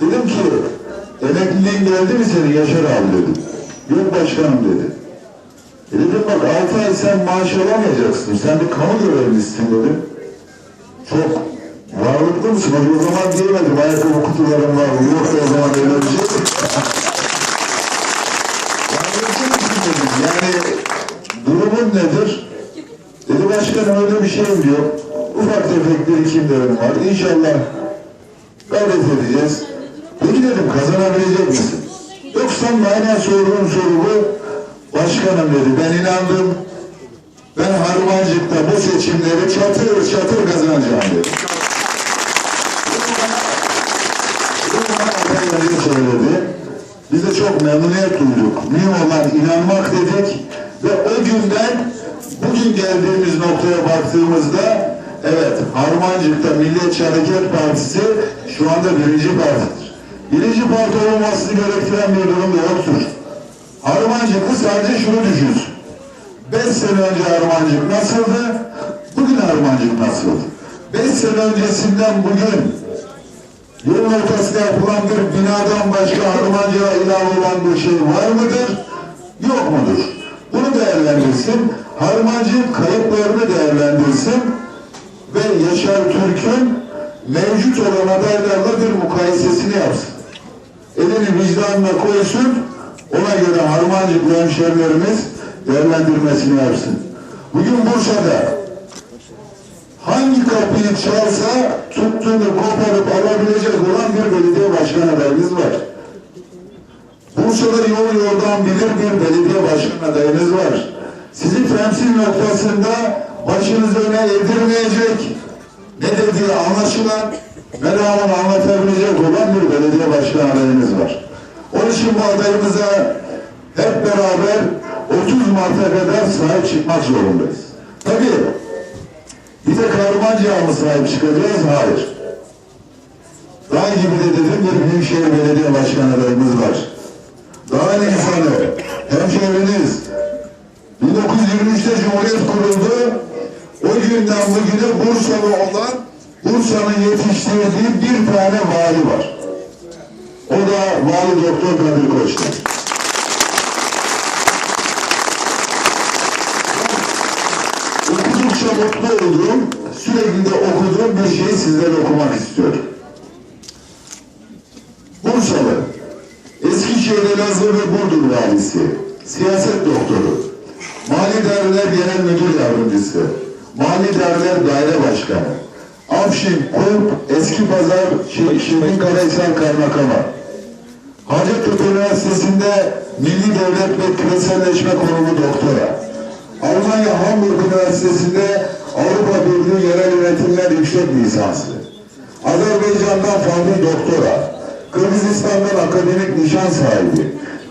Dedim ki emekliliğin geldi mi senin Yaşar abi dedim. Yok başkanım dedi. E dedim bak 6 ay sen maaş alamayacaksın. Sen bir kamu görevlisisin dedim. Çok varlıklı mısın? O zaman diyemedim ayakkabı kutularım var? Yok o zaman öyle bir şey. Yani durumun nedir? Dedi başkanım öyle bir şeyim diyor. Ufak tefek birikimlerim var. İnşallah gayret edeceğiz. Peki dedim kazanabilecek misin? Yoksa aynen sorduğum soru bu. Başkanım dedi ben inandım. Ben Harmancık'ta bu seçimleri çatır çatır kazanacağım dedi. Bana söyledi. Biz de çok memnuniyet duyduk. Mühim olan inanmak dedik ve o günden bugün geldiğimiz noktaya baktığımızda evet Harmancık'ta Milliyetçi Hareket Partisi şu anda birinci partidir. Birinci parti olmasını gerektiren bir durum da yoktur. Harmancıklı sadece şunu düşünsün. Beş sene önce Harmancık nasıldı? Bugün Harmancık nasıldı? Beş sene öncesinden bugün Yolun ortasında yapılan bir binadan başka Harmancığa ilave olan bir şey var mıdır? Yok mudur? Bunu değerlendirsin. Harmancı kayıplarını değerlendirsin ve Yaşar Türk'ün mevcut olan adaylarla bir mukayesesini yapsın. Elini vicdanına koysun, ona göre Harmancıklı hemşerilerimiz değerlendirmesini yapsın. Bugün Bursa'da hangi kapıyı çalsa tuttuğunu koparıp alabilecek olan bir belediye başkan adayımız var. Bursa'da yol yordan bilir bir belediye başkan adayınız var. Sizi temsil noktasında başınızı öne eğdirmeyecek, ne dediği anlaşılan, meramını anlatabilecek olan başkan adayınız var. Onun için bu adayımıza hep beraber 30 Mart'a kadar sahip çıkmak zorundayız. Tabii bir de Karmancı'ya mı sahip çıkacağız? Hayır. Daha gibi de dedim bir Büyükşehir Belediye Başkanı adayımız var. Daha ne insanı? Hemşehriniz. 1923'te Cumhuriyet kuruldu. O günden bugüne Bursalı olan Bursa'nın yetiştirdiği bir tane vali var. O da Vali Doktor Kadir Koç'tur. okudukça mutlu olduğum, sürekli de okuduğum bir şeyi sizlere okumak istiyorum. Bursalı, Eskişehir Elazığ ve Burdur valisi, siyaset doktoru, Mali Değerler Genel Müdür Yardımcısı, Mali Değerler Daire Başkanı, Afşin, Kulp, Eski Pazar, Şi- Şirin Karahisar Kaymakamı, Hacettepe Üniversitesi'nde Milli Devlet ve Küreselleşme konumu doktora, Almanya Hamburg Üniversitesi'nde Avrupa Birliği Yerel Yönetimler Yüksek Lisansı. Azerbaycan'dan Fahri Doktora. Kırgızistan'dan akademik nişan sahibi.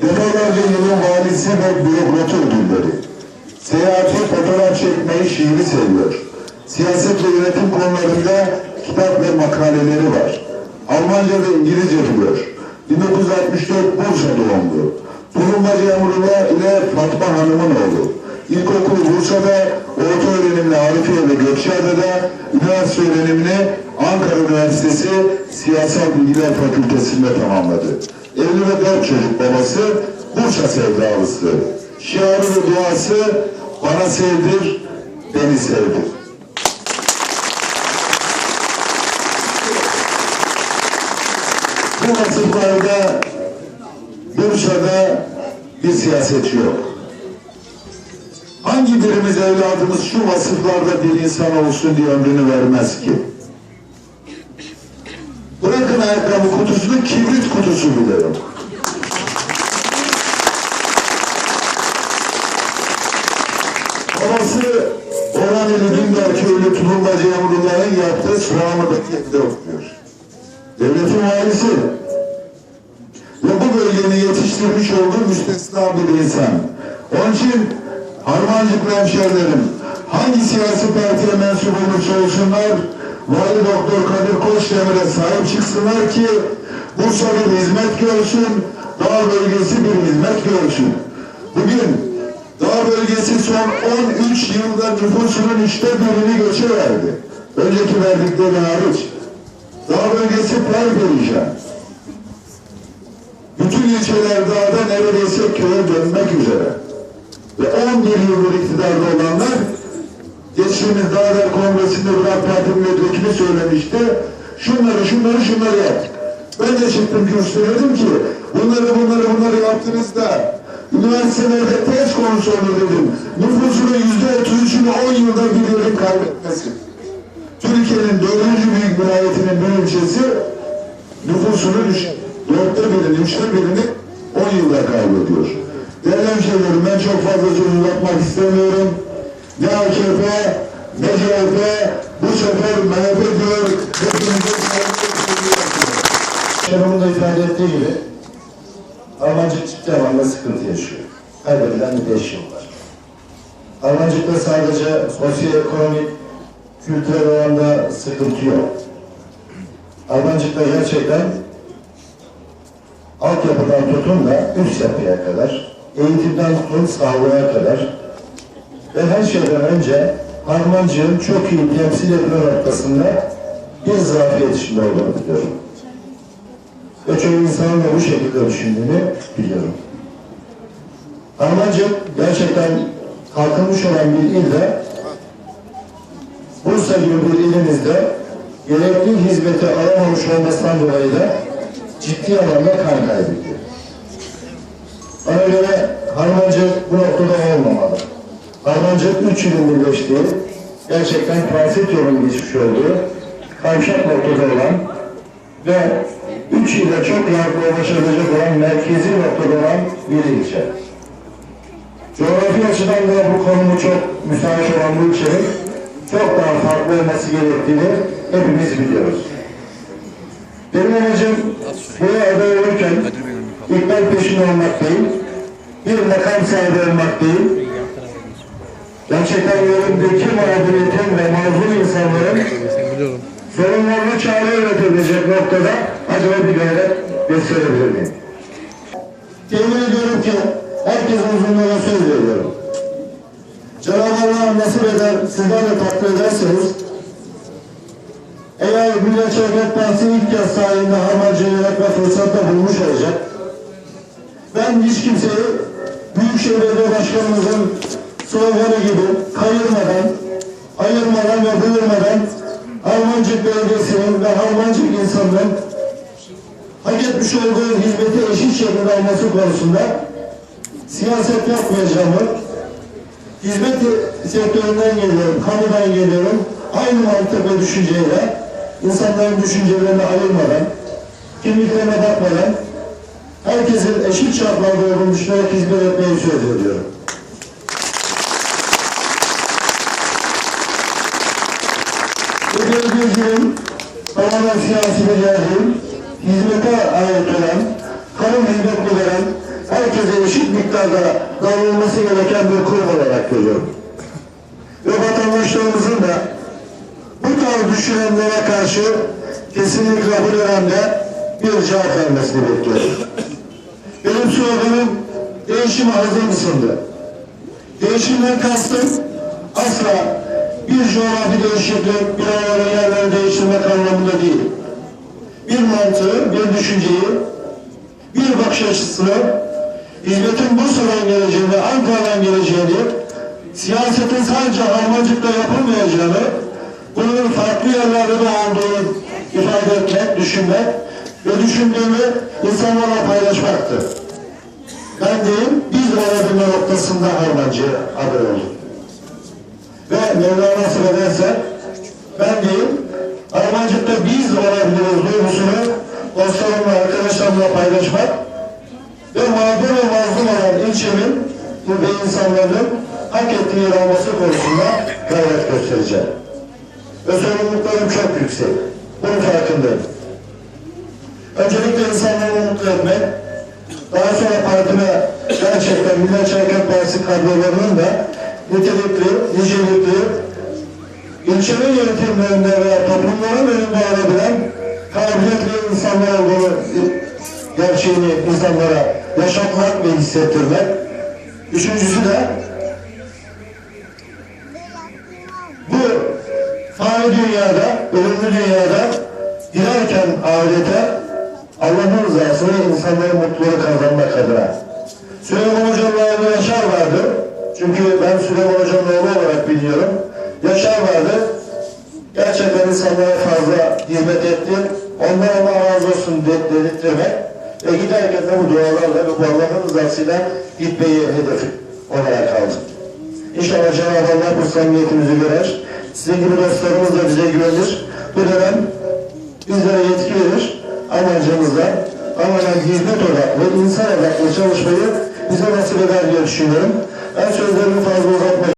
Defalarca yılın valisi ve bürokratı ödülleri. Seyahati, fotoğraf çekmeyi, şiiri seviyor. Siyaset ve yönetim konularında kitap ve makaleleri var. Almanca ve İngilizce biliyor. 1964 Bursa doğumlu. Tulumbacı Emrullah ile Fatma Hanım'ın oğlu. İlkokul Bursa'da, orta öğrenimini Arifiye ve Gökçeada'da, üniversite öğrenimini Ankara Üniversitesi Siyasal Bilgiler Fakültesi'nde tamamladı. Evli ve dört çocuk babası, Bursa sevdalısı. Şiarı ve duası, bana sevdir, beni sevdir. Bu vasıflarda Bursa'da bir siyasetçi yok. Hangi birimiz evladımız şu vasıflarda bir insan olsun diye ömrünü vermez ki? Bırakın ayakkabı kutusunu, kibrit kutusu bile yok. Babası Orhan ili Dündar köylü Tulumbacı Emrullah'ın yaptığı Sırağımı'daki evde okuyor. Devletin valisi. Bölgenin yetiştirmiş olduğu müstesna bir insan. Onun için Harmancıklı hemşerilerim, hangi siyasi partiye mensup olursa olsunlar, Vali Doktor Kadir Koçdemir'e sahip çıksınlar ki Bursa bir hizmet görsün, Dağ bölgesi bir hizmet görsün. Bugün Dağ bölgesi son 13 yılda nüfusunun üçte birini göçe verdi. Önceki verdikleri hariç. Dağ bölgesi pay perişan. ilçeler dağda neredeyse köye dönmek üzere. Ve 11 yıldır iktidarda olanlar geçtiğimiz Dağlar Kongresi'nde bir AK Parti milletvekili söylemişti. Şunları, şunları, şunları yap. Ben de çıktım kürsüde dedim ki bunları, bunları, bunları yaptınız da üniversitelerde tez konusu olur dedim. Nüfusunun yüzde otuz üçünü 10 yılda bir yılın kaybetmesi. Türkiye'nin dördüncü büyük vilayetinin bir ilçesi nüfusunun dörtte birini, üçte birini 10 yılda kaybediyor. Değerli ben çok fazla söz uzatmak istemiyorum. Ne AKP, ne CHP, bu sefer MHP diyor, hepinize saygı Şenol'un da ifade ettiği gibi Almancık anlamda sıkıntı yaşıyor. Kaybedilen bir beş yıl var. Almancıkta sadece sosyoekonomik, kültürel alanda sıkıntı yok. Almancıkta gerçekten altyapıdan tutun da üst yapıya kadar, eğitimden tutun sağlığa kadar ve her şeyden önce Almancığın çok iyi temsil edilme noktasında bir zafiyet içinde olduğunu biliyorum. Ve çoğu insanın da bu şekilde düşündüğünü biliyorum. Almancık gerçekten kalkınmış olan bir ilde Bursa gibi bir ilimizde gerekli hizmeti alamamış olmasından dolayı da ciddi anlamda kan kaybediyor. Bana göre Harmancık bu noktada olmamalı. Harmancık üç ilin birleştiği, gerçekten transit yolun geçmiş olduğu, kavşak noktada olan ve üç ile çok rahatla ulaşabilecek olan merkezi noktada olan bir ilçe. Coğrafi açıdan da bu konumu çok müsait olan bu ilçenin çok daha farklı olması gerektiğini hepimiz biliyoruz. Amacım buraya aday olurken ikbal peşinde olmak değil, bir makam sahibi olmak değil, gerçekten yolundaki mağduriyetin ve mazlum insanların sorunlarını çare üretebilecek noktada acaba bir gayret gösterebilir miyim? Temin ediyorum ki herkesin uzunluğuna söz veriyorum. Cenab-ı Allah nasip eder, sizler de takdir ederseniz eğer Milliyetçi Hareket Partisi ilk kez sahibinde Harmancı'yı yönetme fırsatı bulmuş olacak. Ben hiç kimseyi Büyükşehir Belediye Başkanımızın sloganı gibi kayırmadan, ayırmadan ve buyurmadan Harmancık Belediyesi'nin ve Harmancık insanının hak etmiş olduğu hizmeti eşit şekilde alması konusunda siyaset yapmayacağımı, hizmet sektöründen geliyorum, kamudan geliyorum, aynı mantık ve düşünceyle insanların düşüncelerini ayırmadan, kimliklerine bakmadan herkesin eşit şartlarda düşünerek hizmet etmeyi söz veriyorum. Bu belediyecinin tamamen siyasi değil, hizmete ait olan, kamu hizmetini veren, herkese eşit miktarda davranılması gereken bir kurum olarak görüyorum. Ve vatandaşlarımızın da bu tarz düşünenlere karşı kesinlikle bu dönemde bir cevap vermesini bekliyorum. Benim sloganım değişime hazır mısındı? Değişimden kastım asla bir coğrafi değişiklik, bir araların yerlerini değiştirmek anlamında değil. Bir mantığı, bir düşünceyi, bir bakış açısını, hizmetin Bursa'dan geleceğini, Ankara'dan geleceğini, siyasetin sadece Harmancık'ta yapılmayacağını, bunun farklı yerlerde de olduğunu ifade etmek, düşünmek ve düşündüğümü insanlarla paylaşmaktı. Ben değil, biz olabilme noktasında Harmancı aday oldum. Ve Mevlana ederse ben değil, Harmancık'ta biz olabiliriz duygusunu dostlarımla, arkadaşlarımla paylaşmak ve mağdur ve mazlum olan ilçemin ve insanların hak ettiği yer alması konusunda gayret göstereceğim. Sorumluluklarım çok yüksek. Bunun farkındayım. Öncelikle insanları mutlu etmek, daha sonra partime gerçekten Milliyetçi Hareket Partisi kadrolarının da nitelikli, nicelikli, ilçenin yönetimlerinde veya toplumların önünde olabilen kabiliyetli insanlar olduğunu gerçeğini insanlara yaşatmak ve hissettirmek. Üçüncüsü de ölümlü dünyada girerken ahirete Allah'ın rızası ve insanların mutluluğu kazanmak adına. Süleyman Hoca'nın oğlu Yaşar vardı. Çünkü ben Süleyman Hoca'nın oğlu olarak biliyorum. Yaşar vardı. Gerçekten insanlara fazla hizmet etti. Ondan Allah razı olsun dedik demek. Ve e, giderken de bu dualarla ve bu Allah'ın rızasıyla gitmeyi hedefi olarak aldım. İnşallah Cenab-ı Allah bu samimiyetimizi görer. Sizin gibi dostlarımız da bize güvenir. Bu dönem bizlere yetki verir. Amacımızda amaca hizmet odaklı, insan odaklı çalışmayı bize nasip eder diye düşünüyorum. Ben sözlerimi fazla uzatmayayım.